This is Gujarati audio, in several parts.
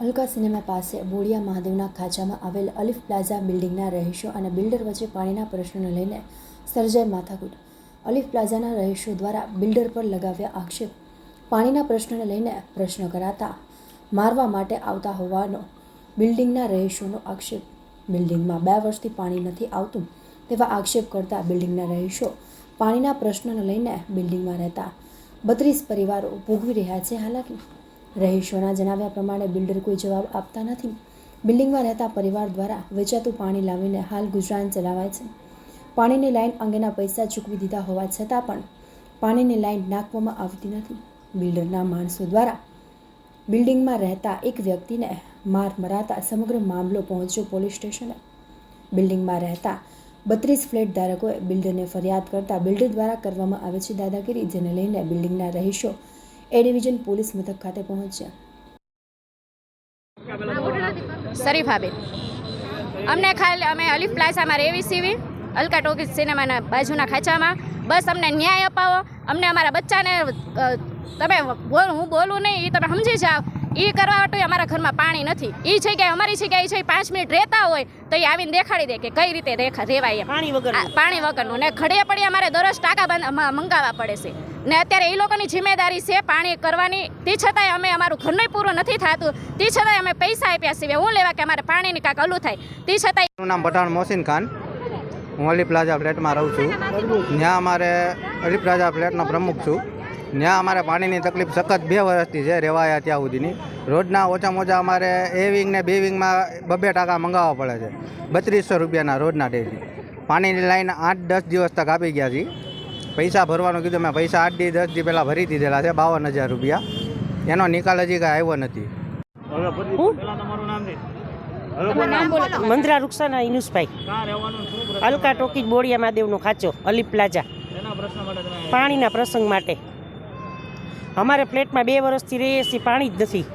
અલકા સિનેમા પાસે બોડિયા મહાદેવના ખાંચામાં આવેલ અલિફ પ્લાઝા બિલ્ડિંગના રહીશો અને બિલ્ડર વચ્ચે પાણીના પ્રશ્નને લઈને સર્જાઈ માથાકૂટ. અલિફ પ્લાઝાના રહીશો દ્વારા બિલ્ડર પર લગાવ્યા આક્ષેપ પાણીના પ્રશ્નને લઈને પ્રશ્ન કરાતા મારવા માટે આવતા હોવાનો બિલ્ડિંગના રહીશોનો આક્ષેપ. બિલ્ડિંગમાં બે વર્ષથી પાણી નથી આવતું તેવા આક્ષેપ કરતા બિલ્ડિંગના રહીશો પાણીના પ્રશ્નને લઈને બિલ્ડિંગમાં રહેતા બત્રીસ પરિવારો ભોગવી રહ્યા છે. હાલાકી રહીશોના જણાવ્યા પ્રમાણે બિલ્ડર કોઈ જવાબ આપતા નથી. બિલ્ડિંગમાં રહેતા પરિવાર દ્વારા વેચાતું પાણી લાવીને હાલ ગુજરાન ચલાવાય છે. પાણીની લાઈન અંગેના પૈસા ચૂકવી દીધા હોવા છતાં પણ પાણીની લાઇન નાખવામાં આવતી નથી. બિલ્ડરના માણસો દ્વારા બિલ્ડિંગમાં રહેતા એક વ્યક્તિને માર મરાતા સમગ્ર મામલો પહોંચ્યો પોલીસ સ્ટેશને. બિલ્ડિંગમાં રહેતા બત્રીસ ફ્લેટ ધારકોએ બિલ્ડરને ફરિયાદ કરતા બિલ્ડર દ્વારા કરવામાં આવે છે દાદાગીરી, જેને લઈને બિલ્ડિંગના રહીશો એ ડિવિઝન પોલીસ મથક ખાતે પહોંચ્યા. શરીફાબેન અમને ખાલી અમે અલીફ પ્લાઝામાં રેવી સીવી અલકા ટોકીઝ સિનેમાના બાજુના ખાંચામાં. બસ અમને ન્યાય અપાવો. અમને અમારા બચ્ચાને તમે બોલ હું બોલું નહીં એ તમે સમજી જાઓ. એ કરવા માટે અમારા ઘરમાં પાણી નથી. એ જગ્યાએ અમારી જગ્યાએ છે પાંચ મિનિટ રહેતા હોય તો એ આવીને દેખાડી દે કે કઈ રીતે રેવાય પાણી વગર પાણી વગરનું. ને ઘડીએ પડી અમારે દરરોજ ટાંકા બંધ- મંગાવવા પડે છે. ને અત્યારે એ લોકોની જિમ્મેદારી છે પાણી કરવાની. તે છતાંય અમે અમારું ઘરનું પૂરું નથી થતું. તે છતાંય અમે પૈસા આપ્યા સિવાય હું લેવા કે અમારે પાણીની કાંક અલું થાય. તે છતાંય મારું નામ પઠાણ મોહસિન ખાન. હું અલી પ્લાઝા ફ્લેટમાં રહું છું. ત્યાં અમારે અલી પ્લાઝા ફ્લેટનો પ્રમુખ છું. ત્યાં અમારે પાણીની તકલીફ સખત બે વર્ષથી છે રહેવાયા ત્યાં સુધીની. રોજના ઓછામાં ઓછા અમારે એ વિંગ ને બે વિંગમાં બબે ટાકા મંગાવવા પડે છે. બત્રીસો રૂપિયાના રોજના ડેલી. પાણીની લાઈન આઠ દસ દિવસ તક આપી ગયા છે પૈસા ભરવાનું કીધું મેં. પૈસા આઠ દી દસ દી પહેલાં ભરી દીધેલા છે બાવન હજાર રૂપિયા. એનો નિકાલ હજી કાંઈ આવ્યો નથી. મંદરા રૂક્ષાના ઇનુસભાઈ અલકા ટોકીજ બોડિયા મહાદેવનો ખાંચો અલી પ્લાઝા. પાણીના પ્રસંગ માટે. અમારે ફ્લેટમાં બે વર્ષથી રહીએ છીએ પાણી જ નથી.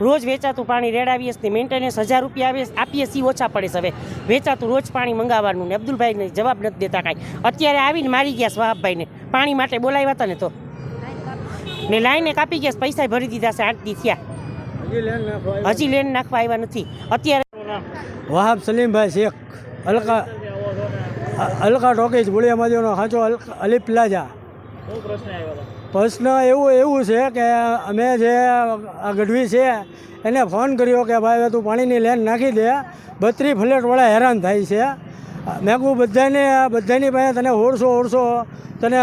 રોજ વેચાતું પાણી રેડાવીએ છીએ મેન્ટેનન્સ હજાર રૂપિયા આવે આપીએ છીએ ઓછા પડે છે. હવે વેચાતું રોજ પાણી મંગાવવાનું ને અબ્દુલભાઈને જવાબ નથી દેતા કાંઈ. અત્યારે આવીને મારી ગયા સ્વાહભાઈને પાણી માટે બોલાવ્યા હતા ને તો. ને લાઈને કાપી ગયા પૈસા ભરી દીધા છે આઠ દી થયા. હજી લેન નાખવા આવ્યા નથી. અત્યારે વાહબ સલીમભાઈ શેખ અલકા અલકા ટોકીજ બોળિયા મહાદેવનો સાચો અલ- અલી પ્લાઝા. પ્રશ્ન એવું એવું છે કે અમે જે આ ગઢવી છે, એને ફોન કર્યો કે ભાઈ તું પાણીની લેન નાખી દે બત્રી ફ્લેટવાળા હેરાન થાય છે. મેં કહું બધાને, બધાની પાસે તને ઓળસો ઓળસો તને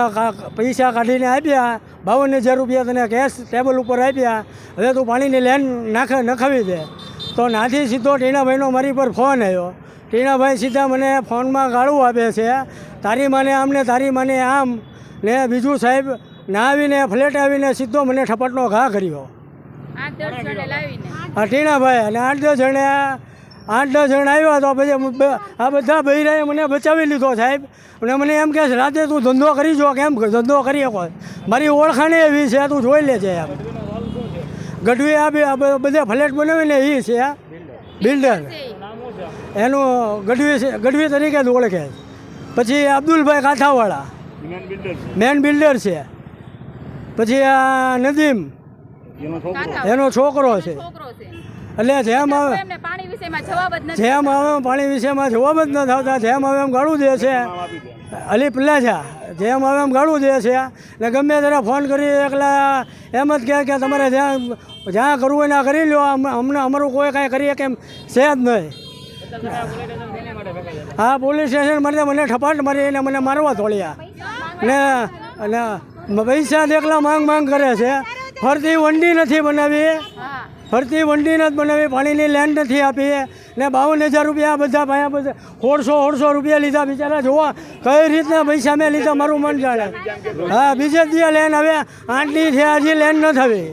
પૈસા કાઢીને આપ્યા બાવન હજાર રૂપિયા તને કેશ ટેબલ ઉપર આપ્યા, હવે તું પાણીની લેન નાખ, નખાવી દે. તો નાથી સીધો ટીણાભાઈનો મારી પર ફોન આવ્યો. ટીણાભાઈ સીધા મને ફોનમાં ગાળું આપે છે. તારી માને આમ તારી માને આમ. ને બીજું સાહેબ ના આવીને ફ્લેટ આવીને સીધો મને ઠપટનો ઘા કર્યો. હા ટીણાભાઈ અને આઠ દસ જણે આઠ દસ જણ આવ્યા તો પછી આ બધા ભૈરાએ મને બચાવી લીધો સાહેબ. અને મને એમ છે રાતે તું ધંધો કરી જો કેમ ધંધો કરી શકો? મારી ઓળખાણ એવી છે તું જોઈ લેજે એમ. ગઢવી આ આ બધા ફ્લેટ બનાવીને એ છે બિલ્ડર. એનું ગઢવી છે ગઢવી તરીકે જ ઓળખે પછી અબ્દુલભાઈ કાંઠાવાળા. મેન બિલ્ડર છે. પછી આ નદીમ એનો છોકરો. છે. એટલે જેમ આવે જ જેમ આવે એમ પાણી વિશેમાં જવાબ જ ન થતા જેમ આવે એમ ગાળું દે છે. અલી પ્લાઝા જેમ આવે એમ ગાળું દે છે. ને ગમે ત્યારે ફોન કરી એકલા એમ જ કહે કે તમારે જ્યાં જ્યાં કરવું હોય ત્યાં કરી લો અમને અમારું કોઈ કાંઈ કરીએ કેમ છે જ નહીં. હા, પોલીસ સ્ટેશન માટે મને ઠપાટ મારી અને મને મારવા તોડ્યા. ને, અને પૈસા એકલા માંગ માંગ કરે છે. ફરતી વંડી નથી બનાવી. ફરતી વંડી નથી બનાવી, પાણીની લેન્ડ નથી આપી. ને બાવન હજાર રૂપિયા બધા પાયા બધા સોળસો સોળસો રૂપિયા લીધા. બિચારા જોવા કઈ રીતના પૈસા મેં લીધા, મારું મન જાણે. હા, બીજે દિયા લેન હવે આઠ છે, હજી લેન ન થવી